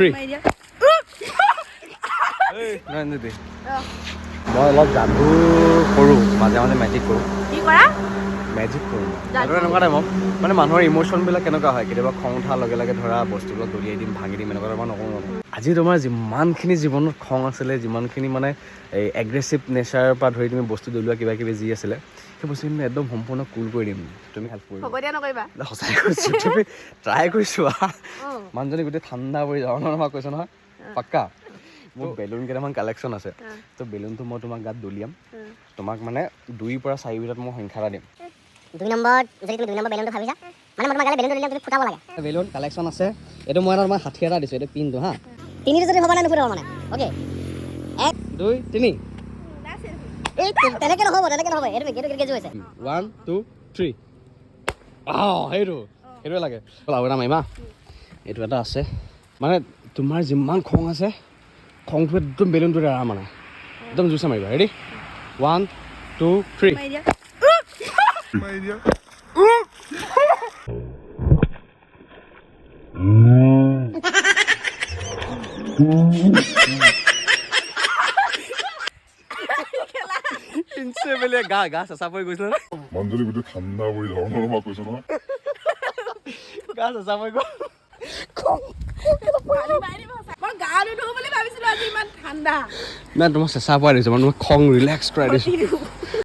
দিয়া নয়নজ্যোতি মই অলপ যাদু কৰোঁ মাজে মাজে মেজিক কৰোঁ। কি কৰা? মেজিক কৰোঁ? যাদু এনেকুৱা টাইমত মানে মানুহৰ ইম'শ্যনবিলাক কেনেকুৱা হয়? কেতিয়াবা খং উঠাৰ লগে লগে ধৰা বস্তুবিলাক দলিয়াই দিম ভাঙি দিম এনেকুৱা নকৰোঁ নকৰোঁ। আজি তোমাৰ যিমানখিনি জীৱনত খং আছিলে যিমানখিনি মানে এই এগ্ৰেছিভ নেচাৰৰ পৰা ধৰি তুমি বস্তু দলিওৱা কিবা কিবি যি আছিলে সেই বস্তুখিনি একদম সম্পূৰ্ণ কুল কৰি দিম। তুমি হেল্প কৰিবা। হ'ব দিয়া নকৰিবা। সঁচাই কৈছোঁ তুমি ট্ৰাই কৰিছোঁ অঁ মানুহজনী গোটেই ঠাণ্ডা পৰি যাব নহয় মই কৈছোঁ নহয়। পাক্কা। মোৰ বেলুন কেইটামান কালেকশ্যন আছে। তো বেলুনটো মই তোমাক গাত দলিয়াম। তোমাক মানে দুইৰ পৰা চাৰিৰ ভিতৰত মই সংখ্যা এটা দিম। দুই নম্বৰত যদি তুমি দুই নম্বৰ বেলুনটো ভাবিছা মানে মই তোমাক কাইলৈ বেলুনটো দিলে তুমি ফুটাব লাগে। বেলুন কালেকশ্যন আছে। এইটো মই এটা তোমাৰ ষাঠি এটা দিছোঁ এইটো পিনটো হা। তিনিটো যদি হ'ব নাই নুফুটাব মানে। অ'কে এক দুই তিনি। এই তে- তেনেকে নহ'ব তেনেকে নহ'ব। এইটো এইটো কেজি হৈছে। ওৱান টু থ্ৰী অঁ সেইটো সেইটোৱে লাগে। আৰু এটা মাৰিমা এইটো এটা আছে। মানে তোমাৰ যিমান খং আছে খংটো একদম বেলুনটো এৰা মানে। একদম জোৰছে মাৰিবা। ৰেডি ওৱান টু থ্ৰী পিঞ্চুৱে বেলি গা গা চেঁচা পৰি গৈছিলে মঞ্জুলী গোটেই ঠাণ্ডা পৰি ধৰণ ধৰণৰ কৈছে নহয় গা চেঁচা পৰি গ'ল মই তোমাক চেঁচা পোৱাই দিছো মানে তোমাক খং ৰিলেক্স কৰাই দিছো